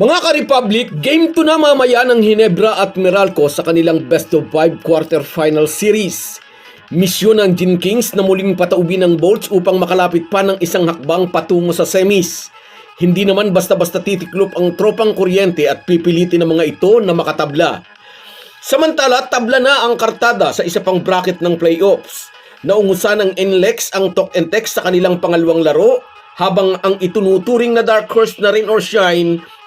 Mga ka-Republic, game 2 na mamaya ng Hinebra at Meralco sa kanilang best of 5 quarter-final series. Misyon ng Gin Kings na muling pataubin ng Bolts upang makalapit pa ng isang hakbang patungo sa semis. Hindi naman basta-basta titiklop ang tropang kuryente at pipilitin ng mga ito na makatabla. Samantala, tabla na ang kartada sa isa pang bracket ng playoffs. Naungusan ng NLEX ang talk and text sa kanilang pangalawang laro, habang ang itunuturing na dark horse na rin or shine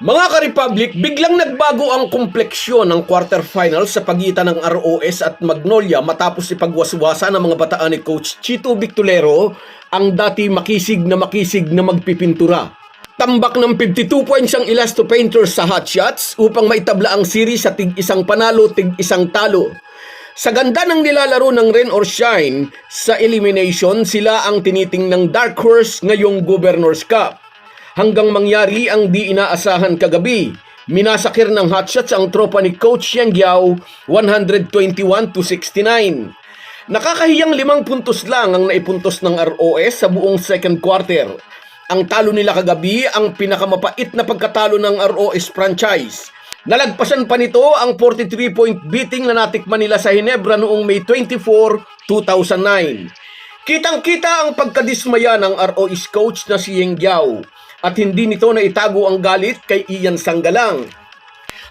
Mga ka-Republic, biglang nagbago ang kompleksyon ng quarterfinals sa pagitan ng ROS at Magnolia matapos ipagwaswasa ng mga bataan ni Coach Chito Victolero ang dati makisig na makisig na magpipintura. Tambak ng 52 points ang Elasto Painters sa hot shots upang maitabla ang series sa tig isang panalo, tig isang talo. Sa ganda ng nilalaro ng Rain or Shine, sa elimination sila ang tiniting ng Dark Horse ngayong Governor's Cup hanggang mangyari ang di inaasahan kagabi. Minasakir ng hotshots ang tropa ni Coach Yang Giao 121 to 69. Nakakahiyang limang puntos lang ang naipuntos ng ROS sa buong second quarter. Ang talo nila kagabi ang pinakamapait na pagkatalo ng ROS franchise. Nalagpasan pa nito ang 43-point beating na natikman nila sa Hinebra noong May 24, 2009. Kitang-kita ang pagkadismaya ng ROS coach na si Yeng Giao at hindi nito na itago ang galit kay Ian Sanggalang.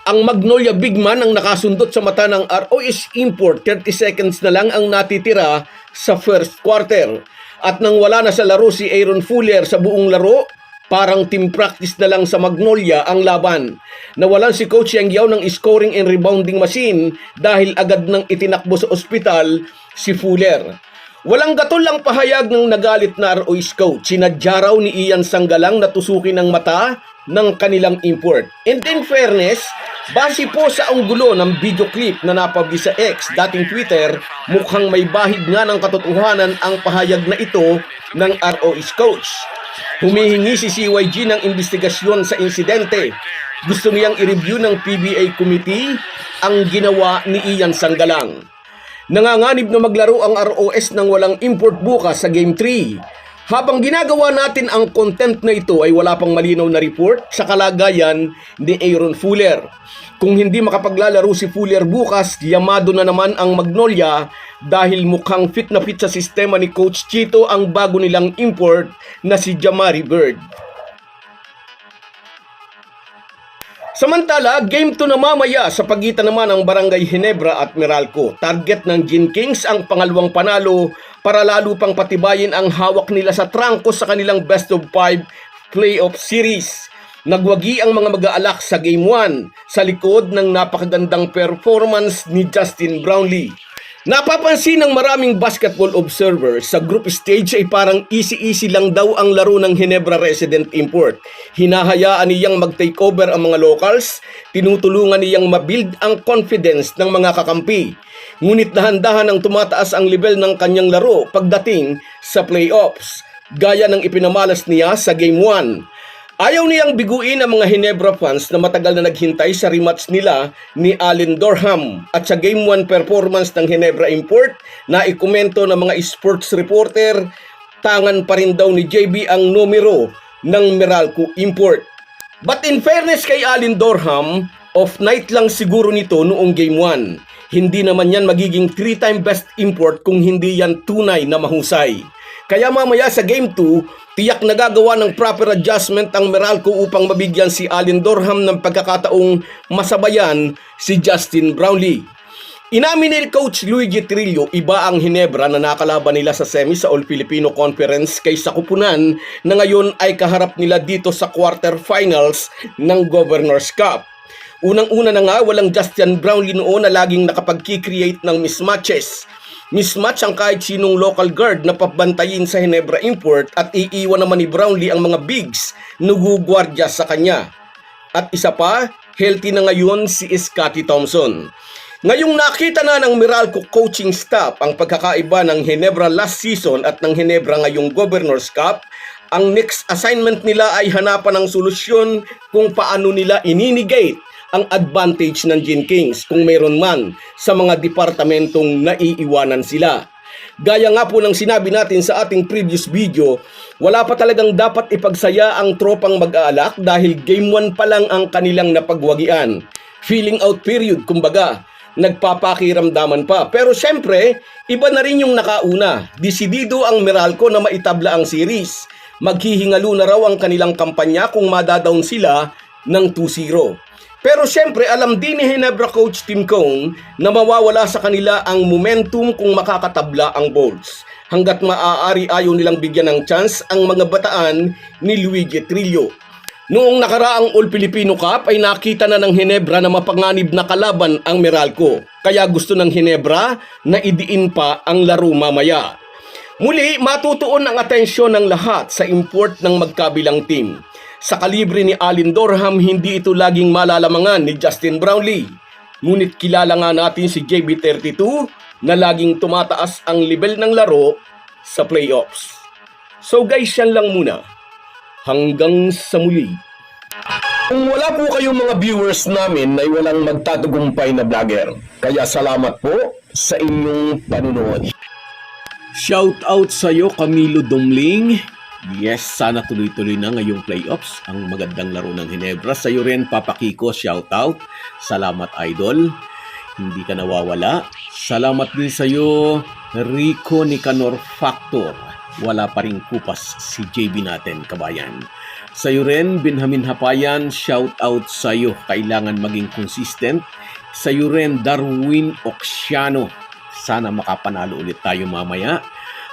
Ang Magnolia Bigman ang nakasundot sa mata ng ROS Import 30 seconds na lang ang natitira sa first quarter. At nang wala na sa laro si Aaron Fuller sa buong laro, parang team practice na lang sa Magnolia ang laban. Nawalan si Coach Yang Yao ng scoring and rebounding machine dahil agad nang itinakbo sa ospital si Fuller. Walang gatol ang pahayag ng nagalit na ROIS coach. Sinadya raw ni Ian Sanggalang na tusukin ng mata ng kanilang import. And in fairness, base po sa unggulo ng video clip na napabli sa X, dating Twitter, mukhang may bahid nga ng katotohanan ang pahayag na ito ng ROIS coach. Humihingi si CYG ng investigasyon sa insidente. Gusto niyang i-review ng PBA committee ang ginawa ni Ian Sanggalang. Nanganganib na maglaro ang ROS ng walang import bukas sa Game 3. Habang ginagawa natin ang content na ito ay wala pang malinaw na report sa kalagayan ni Aaron Fuller. Kung hindi makapaglalaro si Fuller bukas, yamado na naman ang Magnolia dahil mukhang fit na fit sa sistema ni Coach Chito ang bago nilang import na si Jamari Bird. Samantala, game 2 na mamaya sa pagitan naman ng Barangay Hinebra at Meralco. Target ng Gin Kings ang pangalawang panalo para lalo pang patibayin ang hawak nila sa trangko sa kanilang best of 5 playoff series. Nagwagi ang mga mag-aalak sa Game 1 sa likod ng napakagandang performance ni Justin Brownlee. Napapansin ng maraming basketball observers sa group stage ay parang easy-easy lang daw ang laro ng Hinebra Resident Import. Hinahayaan niyang mag-take over ang mga locals, tinutulungan niyang mabuild ang confidence ng mga kakampi. Ngunit dahan-dahan ang tumataas ang level ng kanyang laro pagdating sa playoffs, gaya ng ipinamalas niya sa Game 1. Ayaw niyang biguin ang mga Hinebra fans na matagal na naghintay sa rematch nila ni Allen Dorham at sa Game 1 performance ng Hinebra Import na ikomento ng mga sports reporter, tangan pa rin daw ni JB ang numero ng Meralco Import. But in fairness kay Allen Dorham, off night lang siguro nito noong Game 1. Hindi naman yan magiging 3-time best import kung hindi yan tunay na mahusay. Kaya mamaya sa Game 2, tiyak na gagawa ng proper adjustment ang Meralco upang mabigyan si Allen Dorham ng pagkakataong masabayan si Justin Brownlee. Inamin ni Coach Luigi Trillo, iba ang Hinebra na nakalaban nila sa semi sa All Filipino Conference kaysa kupunan na ngayon ay kaharap nila dito sa quarterfinals ng Governor's Cup. Unang-una na nga, walang Justin Brownlee noon na laging nakapag-create ng mismatches. Mismatch ang kahit sinong local guard na pabantayin sa Hinebra Import at iiwan naman ni Brownlee ang mga bigs nugugwardya sa kanya. At isa pa, healthy na ngayon si Scotty Thompson. Ngayong nakita na ng Meralco coaching staff ang pagkakaiba ng Hinebra last season at ng Hinebra ngayong Governor's Cup, ang next assignment nila ay hanapan ng solusyon kung paano nila ininigate ang advantage ng Gin Kings kung mayroon man sa mga departamentong naiiwanan sila. Gaya nga po ng sinabi natin sa ating previous video, wala pa talagang dapat ipagsaya ang tropang mag-aalak dahil game 1 pa lang ang kanilang napagwagian. Feeling out period, kumbaga, nagpapakiramdaman pa. Pero syempre, iba na rin yung nakauna. Desidido ang Meralco na maitabla ang series. Maghihingalo na raw ang kanilang kampanya kung madadown sila ng 2-0. Pero syempre, alam din ni Hinebra coach Tim Cone na mawawala sa kanila ang momentum kung makakatabla ang Bolts. Hanggat maaari ayaw nilang bigyan ng chance ang mga bataan ni Luigi Trillo. Noong nakaraang All Filipino Cup ay nakita na ng Hinebra na mapanganib na kalaban ang Meralco. Kaya gusto ng Hinebra na idiin pa ang laro mamaya. Muli, matutuon ang atensyon ng lahat sa import ng magkabilang team. Sa kalibre ni Alin Dorham, hindi ito laging malalamangan ni Justin Brownlee. Ngunit kilala nga natin si JB32 na laging tumataas ang level ng laro sa playoffs. So guys, yan lang muna. Hanggang sa muli. Kung wala po kayong mga viewers namin ay walang magtatagumpay na vlogger. Kaya salamat po sa inyong panunood. Shout out sa iyo Camilo Dumling. Yes, sana tuloy-tuloy na ngayong playoffs ang magandang laro ng Hinebra. Sa iyo rin Papa Kiko, shout out. Salamat idol. Hindi ka nawawala. Salamat din sa iyo Rico Nicanor Factor. Wala pa ring kupas si JB natin, kabayan. Sa iyo rin, Benjamin Hapayan, shout out sa iyo. Kailangan maging consistent. Sa iyo rin, Darwin Oxiano. Sana makapanalo ulit tayo mamaya.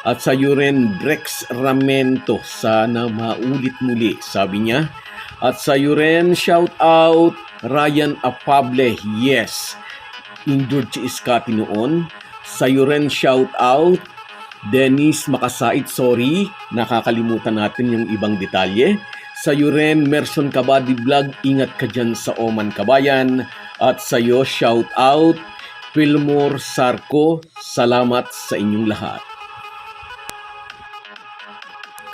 At sa iyo rin, Drex Ramento. Sana maulit muli, sabi niya. At sa iyo rin, shout out Ryan Apable. Yes, injured si Scotty noon. Sa iyo rin, shout out Dennis Makasait, sorry, nakakalimutan natin yung ibang detalye. Sa iyo rin, Merson Kabadi Vlog, ingat ka dyan sa Oman Kabayan. At sa iyo, shout out Pilmore Sarko, salamat sa inyong lahat.